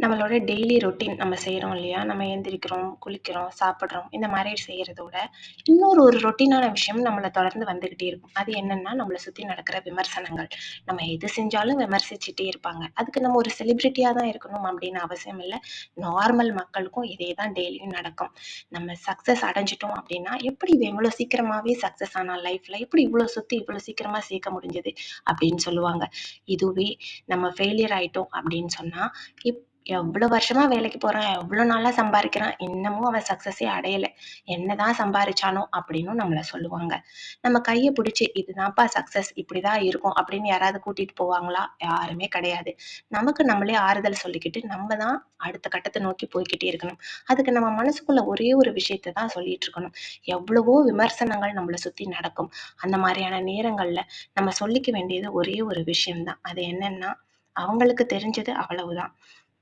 நம்மளோட daily routine நம்ம செய்கிறோம் இல்லையா? நம்ம எழுந்திரிக்கிறோம் குளிக்கிறோம் சாப்பிட்றோம் இந்த மாதிரி செய்கிறதோட இன்னொரு ஒரு ரொட்டீனான விஷயம் நம்மளை தொடர்ந்து வந்துக்கிட்டே இருக்கும். அது என்னன்னா நம்மளை சுற்றி நடக்கிற விமர்சனங்கள். நம்ம எது செஞ்சாலும் விமர்சிச்சுட்டே இருப்பாங்க. அதுக்கு நம்ம ஒரு செலிப்ரிட்டியாக தான் இருக்கணும் அப்படின்னு அவசியம் இல்லை. நார்மல் மக்களுக்கும் இதே தான் டெய்லியும் நடக்கும். நம்ம சக்ஸஸ் அடைஞ்சிட்டோம் அப்படின்னா எப்படி இது இவ்வளோ சீக்கிரமாகவே சக்ஸஸ் ஆனால் லைஃப்பில் எப்படி இவ்வளோ சுற்றி இவ்வளோ சீக்கிரமாக சேர்க்க முடிஞ்சது அப்படின்னு சொல்லுவாங்க. இதுவே நம்ம ஃபெயிலியர் ஆகிட்டோம் அப்படின்னு சொன்னால் இப் எவ்வளோ வருஷமா வேலைக்கு போறான் எவ்வளோ நாளா சம்பாதிக்கிறான் இன்னமும் அவன் சக்ஸஸே அடையலை. என்னதான் சம்பாரிச்சானோ அப்படின்னு நம்மளை சொல்லுவாங்க. நம்ம கையை பிடிச்சி இதுதான்ப்பா சக்ஸஸ் இப்படிதான் இருக்கும் அப்படின்னு யாராவது கூட்டிட்டு போவாங்களா? யாருமே கிடையாது. நமக்கு நம்மளே ஆறுதல் சொல்லிக்கிட்டு நம்ம தான் அடுத்த கட்டத்தை நோக்கி போய்கிட்டே இருக்கணும். அதுக்கு நம்ம மனசுக்குள்ள ஒரே ஒரு விஷயத்த தான் சொல்லிட்டு இருக்கணும். எவ்வளவோ விமர்சனங்கள் நம்மளை சுத்தி நடக்கும். அந்த மாதிரியான நேரங்கள்ல நம்ம சொல்லிக்க வேண்டியது ஒரே ஒரு விஷயம்தான். அது என்னன்னா அவங்களுக்கு தெரிஞ்சது அவ்வளவுதான்.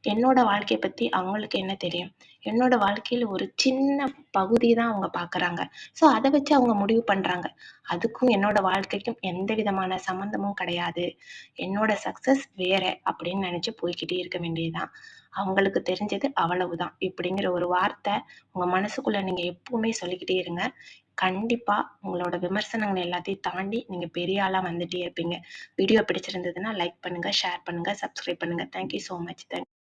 என்னோட வாழ்க்கையை பத்தி அவங்களுக்கு என்ன தெரியும்? என்னோட வாழ்க்கையில ஒரு சின்ன பகுதி தான் அவங்க பார்க்குறாங்க. ஸோ அதை வச்சு அவங்க முடிவு பண்றாங்க. அதுக்கும் என்னோட வாழ்க்கைக்கும் எந்த விதமான சம்மந்தமும் கிடையாது. என்னோட சக்சஸ் வேற அப்படின்னு நினைச்சு போய்கிட்டே இருக்க வேண்டியது தான். அவங்களுக்கு தெரிஞ்சது அவ்வளவுதான். இப்படிங்கிற ஒரு வார்த்தை உங்க மனசுக்குள்ள நீங்க எப்பவுமே சொல்லிக்கிட்டே இருங்க. கண்டிப்பா உங்களோட விமர்சனங்கள் எல்லாத்தையும் தாண்டி நீங்க பெரிய ஆளா வந்துட்டே இருப்பீங்க. வீடியோ பிடிச்சிருந்ததுன்னா லைக் பண்ணுங்க, ஷேர் பண்ணுங்க, சப்ஸ்கிரைப் பண்ணுங்க. Thank you much. தேங்க்